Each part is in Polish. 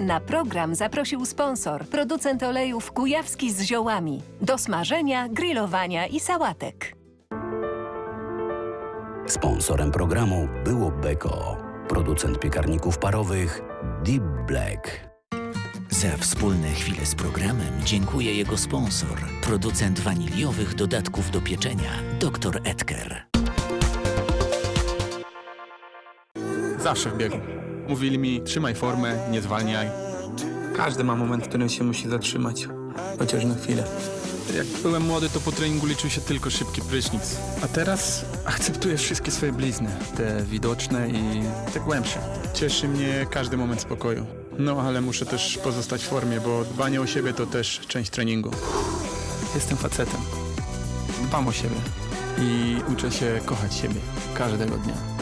Na program zaprosił sponsor, producent olejów Kujawski z ziołami. Do smażenia, grillowania i sałatek. Sponsorem programu było Beko, producent piekarników parowych Deep Black. Za wspólne chwile z programem dziękuję jego sponsor, producent waniliowych dodatków do pieczenia, dr Edgar. Zawsze w biegu. Mówili mi, trzymaj formę, nie zwalniaj. Każdy ma moment, w którym się musi zatrzymać. Chociaż na chwilę. Jak byłem młody, to po treningu liczył się tylko szybki prysznic. A teraz akceptuję wszystkie swoje blizny. Te widoczne i te głębsze. Cieszy mnie każdy moment spokoju. No, ale muszę też pozostać w formie, bo dbanie o siebie to też część treningu. Jestem facetem. Dbam o siebie. I uczę się kochać siebie każdego dnia.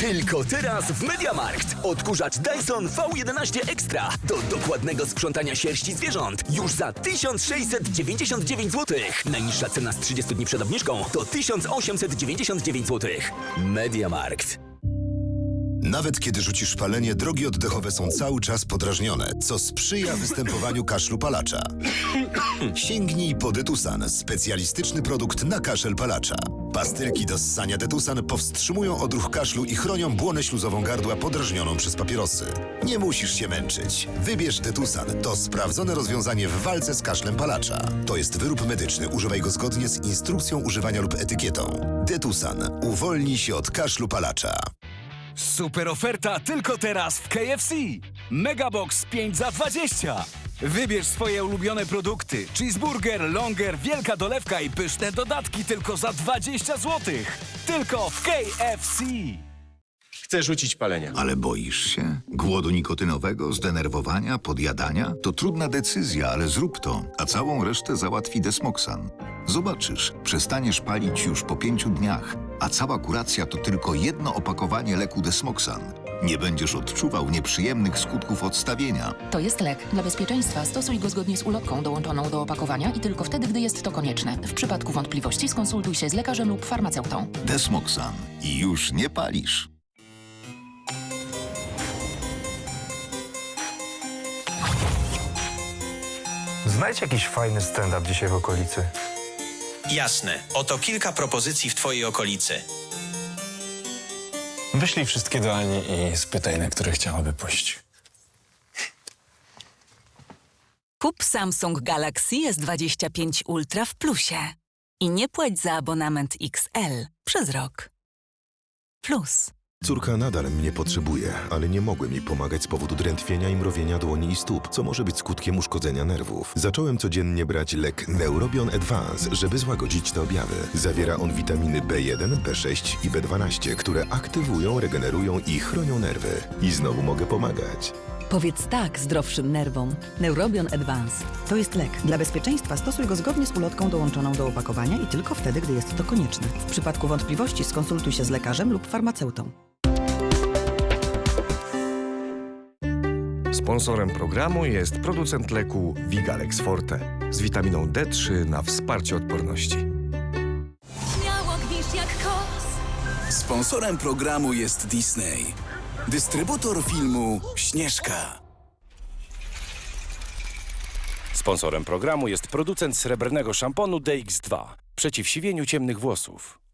Tylko teraz w MediaMarkt. Odkurzacz Dyson V11 Extra do dokładnego sprzątania sierści zwierząt. Już za 1699 zł. Najniższa cena z 30 dni przed obniżką to 1899 zł. MediaMarkt. Nawet kiedy rzucisz palenie, drogi oddechowe są cały czas podrażnione, co sprzyja występowaniu kaszlu palacza. Sięgnij po Detusan, specjalistyczny produkt na kaszel palacza. Pastylki do ssania Detusan powstrzymują odruch kaszlu i chronią błonę śluzową gardła podrażnioną przez papierosy. Nie musisz się męczyć. Wybierz Detusan. To sprawdzone rozwiązanie w walce z kaszlem palacza. To jest wyrób medyczny. Używaj go zgodnie z instrukcją używania lub etykietą. Detusan. Uwolnij się od kaszlu palacza. Super oferta tylko teraz w KFC. Megabox 5 za 20. Wybierz swoje ulubione produkty. Cheeseburger, longer, wielka dolewka i pyszne dodatki tylko za 20 zł. Tylko w KFC. Chcę rzucić palenie. Ale boisz się? Głodu nikotynowego, zdenerwowania, podjadania? To trudna decyzja, ale zrób to, a całą resztę załatwi Desmoxan. Zobaczysz, przestaniesz palić już po pięciu dniach, a cała kuracja to tylko jedno opakowanie leku Desmoxan. Nie będziesz odczuwał nieprzyjemnych skutków odstawienia. To jest lek. Dla bezpieczeństwa stosuj go zgodnie z ulotką dołączoną do opakowania i tylko wtedy, gdy jest to konieczne. W przypadku wątpliwości skonsultuj się z lekarzem lub farmaceutą. Desmoxan. I już nie palisz. Znajdź jakiś fajny stand-up dzisiaj w okolicy. Jasne. Oto kilka propozycji w Twojej okolicy. Wyślij wszystkie do Ani i spytaj, na które chciałaby pójść. Kup Samsung Galaxy S25 Ultra w plusie i nie płać za abonament XL przez rok. Plus. Córka nadal mnie potrzebuje, ale nie mogłem jej pomagać z powodu drętwienia i mrowienia dłoni i stóp, co może być skutkiem uszkodzenia nerwów. Zacząłem codziennie brać lek Neurobion Advance, żeby złagodzić te objawy. Zawiera on witaminy B1, B6 i B12, które aktywują, regenerują i chronią nerwy. I znowu mogę pomagać. Powiedz tak zdrowszym nerwom. Neurobion Advance. To jest lek. Dla bezpieczeństwa stosuj go zgodnie z ulotką dołączoną do opakowania i tylko wtedy, gdy jest to konieczne. W przypadku wątpliwości skonsultuj się z lekarzem lub farmaceutą. Sponsorem programu jest producent leku Vigalex Forte z witaminą D3 na wsparcie odporności. Śmiało gwisz jak kos. Sponsorem programu jest Disney. Dystrybutor filmu Śnieżka. Sponsorem programu jest producent srebrnego szamponu DX2 przeciw siwieniu ciemnych włosów.